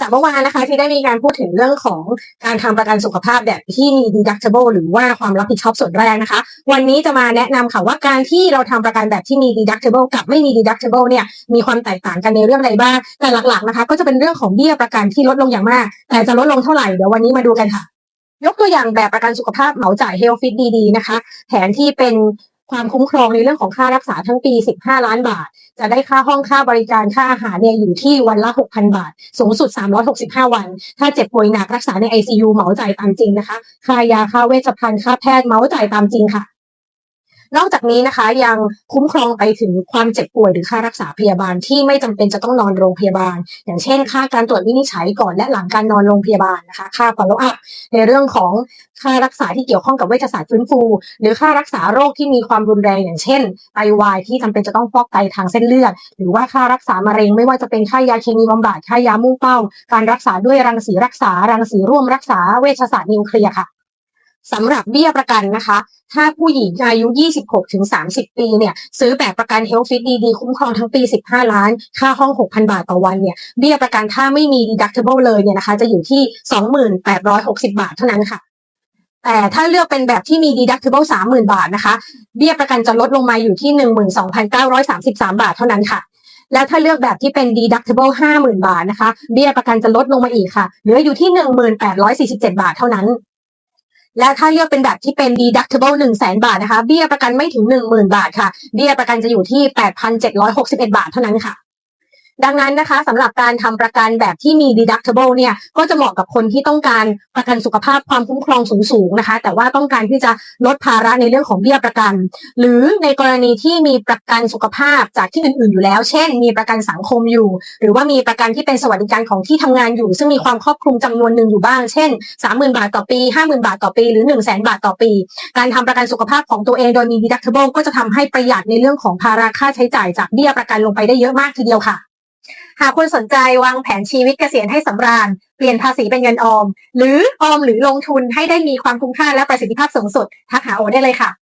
จากเมื่อวานนะคะที่ได้มีการพูดถึงเรื่องของการทำประกันสุขภาพแบบที่มี deductible หรือว่าความรับผิดชอบส่วนแรกนะคะ วันนี้จะมาแนะนำค่ะว่าการที่เราทำประกันแบบที่มี deductible กับไม่มี deductible เนี่ยมีความแตกต่างกันในเรื่องอะไรบ้างแต่หลักๆนะคะ ก็จะเป็นเรื่องของเบี้ยประกันที่ลดลงอย่างมาก แต่จะลดลงเท่าไหร่เดี๋ยววันนี้มาดูกันค่ะยกตัวอย่างแบบประกันสุขภาพเหมาจ่าย Health Fit ดีๆนะคะ แผนที่เป็น ความคุ้มครองในเรื่องของค่ารักษาทั้งปี 15 ล้านบาท จะได้ค่าห้องค่าบริการค่าอาหารเนี่ยอยู่ที่วันละ 6,000 บาท สูงสุด 365 วัน ถ้าเจ็บป่วยหนักรักษาใน ICU เหมาจ่ายตามจริงนะคะ ค่ายาค่าเวชภัณฑ์ค่าแพทย์เหมาจ่ายตามจริงค่ะ นอกจากนี้นะคะยังคุ้มครองไปถึงความเจ็บป่วยหรือค่ารักษาพยาบาลที่ไม่จำเป็นจะต้องนอนโรงพยาบาล อย่างเช่น ค่าการตรวจวินิจฉัยก่อนและหลังการนอนโรงพยาบาลนะคะ ค่า follow up ในเรื่องของค่ารักษาที่เกี่ยวข้องกับเวชศาสตร์ฟื้นฟู หรือค่ารักษาโรคที่มีความรุนแรงอย่างเช่นไตวายที่จำเป็นจะต้องฟอกไตทางเส้นเลือด หรือว่าค่ารักษามะเร็ง ไม่ว่าจะเป็นค่ายาเคมีบำบัดค่ายามุ่งเป้า การรักษาด้วยรังสีรักษารังสีร่วมรักษาเวชศาสตร์นิวเคลียร์ค่ะ สำหรับเบี้ยประกันนะคะ ถ้าผู้หญิงอายุ 26 ถึง 30 ปีเนี่ย ซื้อแบบประกัน Health Fit ดีๆ คุ้มครองทั้งปี 15 ล้าน ค่าห้อง 6,000 บาทต่อวันเนี่ย เบี้ยประกันถ้าไม่มี deductible เลยเนี่ยนะคะ จะอยู่ที่ 2860 บาทเท่านั้นค่ะ แต่ถ้าเลือกเป็นแบบที่มี deductible 30,000 บาทนะคะ เบี้ยประกันจะลดลงมาอยู่ที่ 12,933 บาทเท่านั้นค่ะแล้วถ้าเลือกแบบที่เป็น deductible 50,000 บาทนะคะ เบี้ยประกันจะลดลงมาอีกค่ะ เหลืออยู่ที่ 1847 บาทเท่านั้น และถ้าเลือกเป็นแบบที่เป็น deductible 1 0 0 0 0 0 บาทนะคะ เบี้ยประกันไม่ถึง 10,000 บาทค่ะ เบี้ยประกันจะอยู่ที่ 8,761 บาทเท่านั้นค่ะ ดังนั้นนะคะสำหรับการทำประกันแบบที่มี deductible เนี่ยก็จะเหมาะกับคนที่ต้องการประกันสุขภาพความคุ้มครองสูงๆนะคะ แต่ว่าต้องการที่จะลดภาระในเรื่องของเบี้ยประกัน หรือในกรณีที่มีประกันสุขภาพจากที่อื่นๆอยู่แล้ว เช่น มีประกันสังคมอยู่ หรือว่ามีประกันที่เป็นสวัสดิการของที่ทำงานอยู่ ซึ่งมีความครอบคลุมจำนวนหนึ่งอยู่บ้าง เช่น 30,000 บาทต่อปี 50,000 บาทต่อปี หรือ 1 0 0 0 0 0บาทต่อปี การทำประกันสุขภาพของตัวเองโดยมี deductible ก็จะทำให้ประหยัดในเรื่องของภาระค่าใช้จ่ายจากเบี้ยประกันลงไปได้เยอะมากทีเดียวค่ะ หากคุณสนใจวางแผนชีวิตเกษียณให้สำราญ เปลี่ยนภาษีเป็นเงินออม หรือออมหรือลงทุนให้ได้มีความคุ้มค่าและประสิทธิภาพสูงสุดทักหาโอได้เลยค่ะ